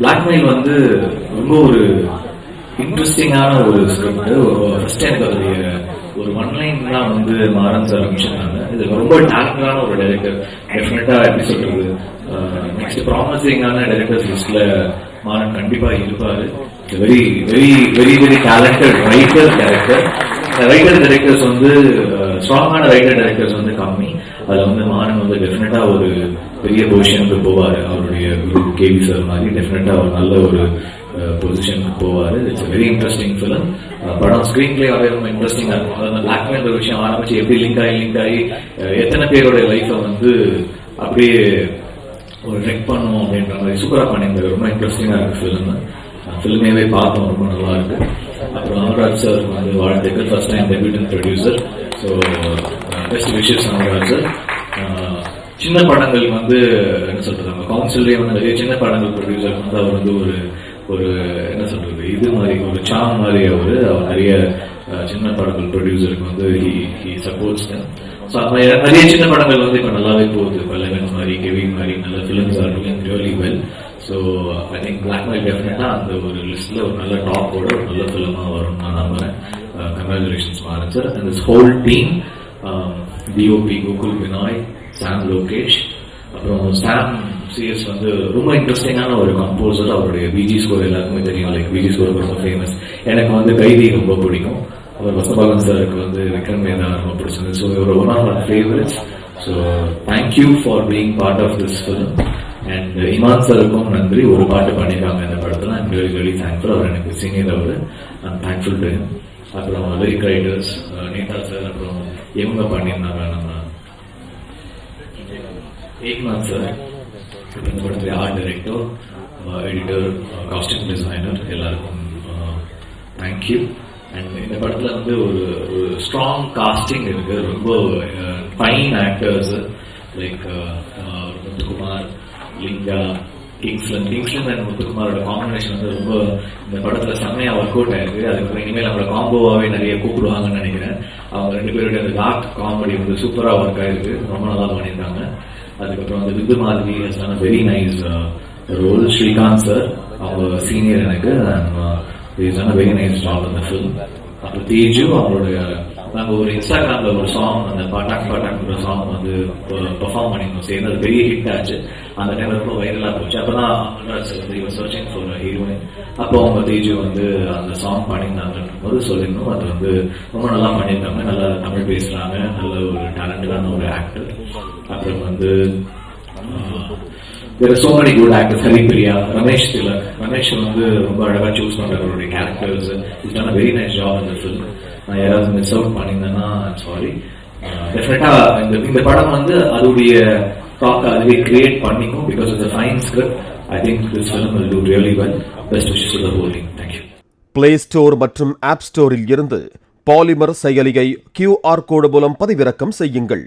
Blackmail வந்து ரொம்ப ஒரு இன்ட்ரெஸ்டிங்கான ஒரு ஸ்கிரிப்ட் ஃபர்ஸ்ட் எனக்கு அதோடைய ஒரு ஒன்லைன் தான் வந்து மாறன் சார் அமிஷனாங்க இது ரொம்ப டேலண்டான ஒரு டைரக்டர் டெஃபினட்டா எப்படி சொல்றது? நெக்ஸ்ட் ப்ராமிசிங்கான டைரக்டர்ஸ் லிஸ்ட்ல மாறன் கண்டிப்பா இருப்பாரு. Very very very very talented writer director writer directors வந்து ஸ்ட்ராங்கான ரைட்டர் டைரக்டர்ஸ் வந்து கம்மி. அதில் வந்து மாறன் வந்து டெஃபினட்டா ஒரு பெரிய பொசிஷனுக்கு போவாரு. அவருடைய குரு கேவி சார் மாதிரி டெஃபினட்டா ஒரு நல்ல ஒரு பொசிஷனுக்கு போவாரு. இட்ஸ் வெரி இன்ட்ரெஸ்டிங் ஃபிலிம் படம் ஸ்கிரீன் பிளேயாவே ரொம்ப இன்ட்ரெஸ்டிங்கா இருக்கும். அதாவது பிளாக்மெயில் ஒரு விஷயம் ஆரம்பிச்சு எப்படி லிங்க் ஆகி லிங்க் ஆகி எத்தனை பேரோட லைஃப்பை வந்து அப்படியே ஒரு ரெக் பண்ணுவோம் அப்படின்ற மாதிரி சூப்பரா பண்ணியிருந்தாரு. ரொம்ப இன்ட்ரெஸ்டிங்கா இருக்கு ஃபிலிம் ஃபிலிமேவே பார்த்தோம். ரொம்ப நல்லா இருக்கு. அப்புறம் அனுராஜ் சார் வந்து வாழ்த்துக்கள். First time debutant producer so best wishes Anuraj sir சின்ன படங்கள் வந்து என்ன சொல்றது நம்ம கவுன்சிலே வந்து நிறைய சின்ன படங்கள் ப்ரொடியூசர் வந்து அவர் வந்து ஒரு ஒரு என்ன சொல்றது இது மாதிரி ஒரு சாம் மாதிரி அவர். அவர் நிறைய சின்ன படங்கள் ப்ரொடியூசருக்கு வந்து ஹி சப்போர்ட்ஸ் ஸோ அந்த நிறைய சின்ன படங்கள் வந்து இப்போ நல்லாவே போகுது. பல்லவன் மாதிரி கெவின் மாதிரி நல்ல films are doing really well so I think blackmail டெஃபினட்டாக அந்த ஒரு லிஸ்ட்டில் ஒரு நல்ல டாப்போட ஒரு நல்ல ஃபிலிமாக வரும் நான் நம்புகிறேன் congratulations Maran sir and this whole team DOP Gokul Vinay Sam Lokesh அப்புறம் சாம் சிஎஸ் வந்து ரொம்ப இன்ட்ரெஸ்டிங்கான ஒரு கம்போசர் அவருடைய பிஜி ஸ்கோர் எல்லாருக்குமே தெரியும். லைக் பிஜி ஸ்கோர் ரொம்ப ஃபேமஸ் எனக்கு வந்து கைதி ரொம்ப பிடிக்கும். அவர் வசபாலன் சாருக்கு வந்து விக்ரம் மேதா ரொம்ப பிடிச்சது ஸோ இவர் one of our favourites so thank you for being part of this film and Imman சாருக்கும் நன்றி. ஒரு பாட்டு பண்ணியிருக்காங்க இந்த படத்தில். ஐம் வெரி வெரி தேங்க்ஃபுல் அவர் எனக்கு சீனியர் அவர். ஐம் தேங்க்ஃபுல் டு அப்புறம் லிரிக் ரைட்டர்ஸ் நேதா சார் அப்புறம் இவங்க பண்ணியிருந்தாங்க நம்ம ஏக்நாத் சார் இந்த படத்துடைய art director editor costume designer எல்லாருக்கும் தேங்க்யூ அண்ட் இந்த படத்தில் வந்து ஒரு ஒரு ஸ்ட்ராங் காஸ்டிங் இருக்கு ரொம்ப fine actors like Muthukumar Linga Kingsley Kingsley and முத்துக்குமாரோட combination வந்து ரொம்ப இந்த படத்துல செம்மையா ஒர்க் அவுட் ஆயிருக்கு அதுக்கப்புறம் இனிமேல் நம்மளோட காம்போவாவே நிறைய கூப்பிடுவாங்கன்னு நினைக்கிறேன் அவங்க ரெண்டு பேருடைய அந்த டார்க் காமெடி வந்து சூப்பரா ஒர்க் ஆயிருக்கு ரொம்ப நல்லா பண்ணியிருக்காங்க அதுக்கப்புறம் வந்து விந்து மாதிரி very nice role Srikanth sir அவங்க சீனியர் எனக்கு வெரி நைஸ் ஜாப் அந்த ஃபிலிம் அப்புறம் தேஜு அவங்களுடைய நாங்க ஒரு இன்ஸ்டாகிராம்ல ஒரு சாங் அந்த பாட்டாக் பாட்டாக்ன்ற சாங் வந்து uh, பெர்ஃபார்ம் பண்ணிருந்தோம் சேர்ந்து அது பெரிய ஹிட் ஆச்சு. அந்த டைம்ல ரொம்ப வைரலா போச்சு. அப்பதான் அமர்ராஜ் இவர் சர்ச்சிங் ஃபார் ஹீரோயின் அப்போ அவங்க தேஜு வந்து அந்த சாங் பண்ணியிருந்தாங்கன்ற போது சொல்லியிருந்தோம். அது வந்து ரொம்ப நல்லா பண்ணியிருக்காங்க. நல்லா தமிழ் பேசுறாங்க. நல்ல ஒரு டேலண்டான ஒரு ஆக்டர் அப்புறம் வந்து there are so many good actors. Haripriya Ramesh Thilak Ramesh வந்து ரொம்ப அழகா சூஸ் பண்ற அவருடைய characters is done very nice job இந்த ஃபிலிம் நான் யாராவது மிஸ் அவுட் பண்ணியிருந்தேன்னா சாரி டெஃபினட்டா இந்த இந்த படம் வந்து அதோடைய தாக்க அதுவே கிரியேட் பண்ணிக்கும் because of the fine script I think this film will do really well best wishes to the whole team thank you play store மற்றும் ஆப் ஸ்டோரில் இருந்து பாலிமர் செயலியை கியூஆர் கோடு மூலம் பதிவிறக்கம் செய்யுங்கள்.